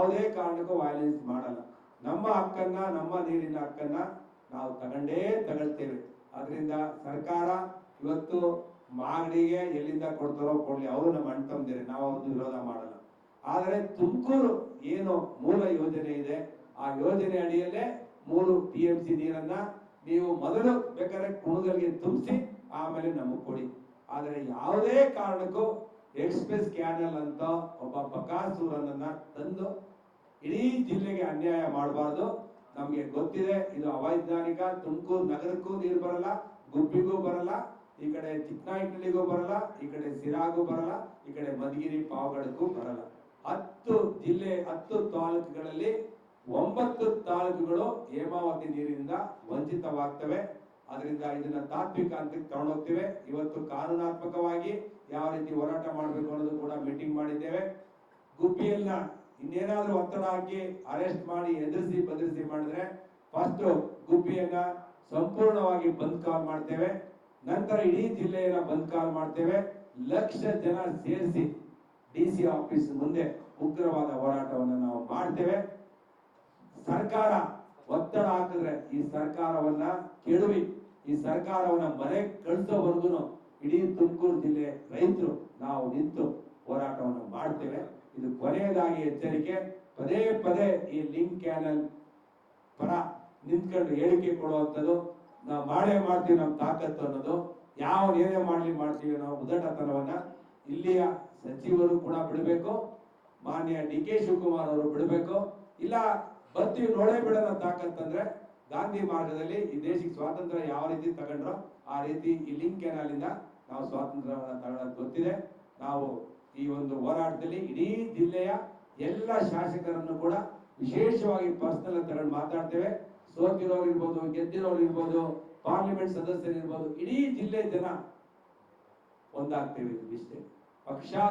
ಯಾವುದೇ ಕಾರಣಕ್ಕೂ ವಯಲೆನ್ಸ್ ಮಾಡಲ್ಲ. ನಮ್ಮ ಹಕ್ಕನ್ನ, ನಮ್ಮ ನೀರಿನ ಹಕ್ಕನ್ನ ನಾವು ತಗೊಂಡೇ ತಗೊಳ್ತೇವೆ. ಅದರಿಂದ ಸರ್ಕಾರ ಇವತ್ತು ಮಾಗಡಿಗೆ ಎಲ್ಲಿಂದ ಕೊಡ್ತಾರೋ ಕೊಡ್ಲಿ, ಅವರು ನಮ್ಮ ಅಣ್ಣ ನಾವು ವಿರೋಧ ಮಾಡಲ್ಲ. ಆದರೆ ತುಮಕೂರು ಏನು ಮೂಲ ಯೋಜನೆ ಇದೆ, ಆ ಯೋಜನೆ ಅಡಿಯಲ್ಲೇ ಮೂರು ಟಿ ಎಂ ಸಿ ನೀರನ್ನ ನೀವು ಮೊದಲು ಬೇಕಾದ್ರೆ ಕುಣಗಲ್ಗೆ ತುಂಬಿಸಿ, ಆಮೇಲೆ ನಮಗೆ ಕೊಡಿ. ಆದರೆ ಯಾವುದೇ ಕಾರಣಕ್ಕೂ ಎಕ್ಸ್ಪ್ರೆಸ್ ಕ್ಯಾನಲ್ ಅಂತ ಒಬ್ಬ ಬಕಾಸೂರನನ್ನ ತಂದು ಇಡೀ ಜಿಲ್ಲೆಗೆ ಅನ್ಯಾಯ ಮಾಡಬಾರ್ದು. ನಮಗೆ ಗೊತ್ತಿದೆ, ಇದು ಅವೈಜ್ಞಾನಿಕ, ತುಮಕೂರು ನಗರಕ್ಕೂ ನೀರು ಬರಲ್ಲ, ಗುಬ್ಬಿಗೂ ಬರಲ್ಲ, ಈ ಕಡೆ ಚಿಕ್ಕನಾಯಿಕಳ್ಳಿಗೂ ಬರಲ್ಲ, ಈ ಕಡೆ ಸಿರಾಗೂ ಬರಲ್ಲ, ಈ ಕಡೆ ಮಧುಗಿರಿ, ಪಾವಗಡಕ್ಕೂ ಬರಲ್ಲ. ಹತ್ತು ಜಿಲ್ಲೆ, ಹತ್ತು ತಾಲೂಕುಗಳಲ್ಲಿ ಒಂಬತ್ತು ತಾಲೂಕುಗಳು ಹೇಮಾವತಿ ನೀರಿನಿಂದ ವಂಚಿತವಾಗ್ತವೆ. ಅದರಿಂದ ಇದನ್ನ ತಾತ್ವಿಕ ಹಂತಕ್ಕೆ ತಗೊಂಡೋಗ್ತೇವೆ. ಇವತ್ತು ಕಾನೂನಾತ್ಮಕವಾಗಿ ಯಾವ ರೀತಿ ಹೋರಾಟ ಮಾಡಬೇಕು ಅನ್ನೋದು ಕೂಡ ಮೀಟಿಂಗ್ ಮಾಡಿದ್ದೇವೆ. ಗುಬ್ಬಿಯನ್ನ ಇನ್ನೇನಾದ್ರೂ ಒತ್ತಡ ಹಾಕಿ ಅರೆಸ್ಟ್ ಮಾಡಿ ಎದುರಿಸಿ ಬದರಿಸಿ ಮಾಡಿದ್ರೆ ಫಸ್ಟ್ ಗುಬ್ಬಿಯನ್ನ ಸಂಪೂರ್ಣವಾಗಿ ಬಂದ್ ಕಾಲ್ ಮಾಡ್ತೇವೆ. ನಂತರ ಇಡೀ ಜಿಲ್ಲೆಯನ್ನ ಬಂದ್ ಕಾಲ್ ಮಾಡ್ತೇವೆ. ಲಕ್ಷ ಜನ ಸೇರಿಸಿ ಡಿ ಸಿ ಆಫೀಸ್ ಮುಂದೆ ಉಗ್ರವಾದ ಹೋರಾಟವನ್ನು ನಾವು ಮಾಡ್ತೇವೆ. ಸರ್ಕಾರ ಒತ್ತಡ ಹಾಕಿದ್ರೆ ಈ ಸರ್ಕಾರವನ್ನ ಕೆಡವಿ. ಈ ಸರ್ಕಾರವನ್ನ ಮನೆ ಕಳಿಸೋವರೆಗೂ ಇಡೀ ತುಮಕೂರು ಜಿಲ್ಲೆ ರೈತರು ನಾವು ನಿಂತು ಹೋರಾಟವನ್ನು ಮಾಡ್ತೇವೆ. ಇದು ಕೊನೆಯದಾಗಿ ಎಚ್ಚರಿಕೆ. ಪದೇ ಪದೇ ಈ ಲಿಂಕ್ ಕ್ಯಾನಲ್ ಪರ ನಿಂತ್ಕೊಂಡು ಹೇಳಿಕೆ ಕೊಡುವಂಥದ್ದು. ನಾವು ಮಾಡೇ ಮಾಡ್ತೀವಿ ನಮ್ಮ ತಾಕತ್ತು ಅನ್ನೋದು. ಯಾವ ಏನೇ ಮಾಡಲಿ ಮಾಡ್ತೀವಿ ನಾವು ಉದಟತನವನ್ನ ಇಲ್ಲಿಯ ಸಚಿವರು ಕೂಡ ಬಿಡಬೇಕು. ಮಾನ್ಯ ಡಿ ಕೆ ಶಿವಕುಮಾರ್ ಅವರು ಬಿಡಬೇಕು. ಇಲ್ಲ, ಬರ್ತೀವಿ ನೋಡೇ ಬಿಡೋಣ ತಾಕತ್ತಂದ್ರೆ ಗಾಂಧಿ ಮಾರ್ಗದಲ್ಲಿ ಈ ದೇಶಕ್ಕೆ ಸ್ವಾತಂತ್ರ್ಯ ಯಾವ ರೀತಿ ತಗೊಂಡ್ರೋ ಆ ರೀತಿ ಈ ಲಿಂಕ್ ಕೆನಾಲ್ ನಾವು ಸ್ವಾತಂತ್ರ್ಯವನ್ನು ತಗೊಳ್ಳೋದು ಗೊತ್ತಿದೆ. ನಾವು ಈ ಒಂದು ಹೋರಾಟದಲ್ಲಿ ಇಡೀ ಜಿಲ್ಲೆಯ ಎಲ್ಲ ಶಾಸಕರನ್ನು ಕೂಡ ವಿಶೇಷವಾಗಿ ಪರ್ಸನಲ್ ತಗೊಂಡು ಮಾತಾಡ್ತೇವೆ. ಸೋತಿರೋರು ಇರ್ಬೋದು ಗೆದ್ದಿರೋರು ಇರ್ಬೋದು ಪಾರ್ಲಿಮೆಂಟ್ ಸದಸ್ಯರು ಇರ್ಬೋದು ಇಡೀ ಜಿಲ್ಲೆ ಜನ ಒಂದಾಗ್ತೇವೆ ಇಷ್ಟೇ ಪಕ್ಷ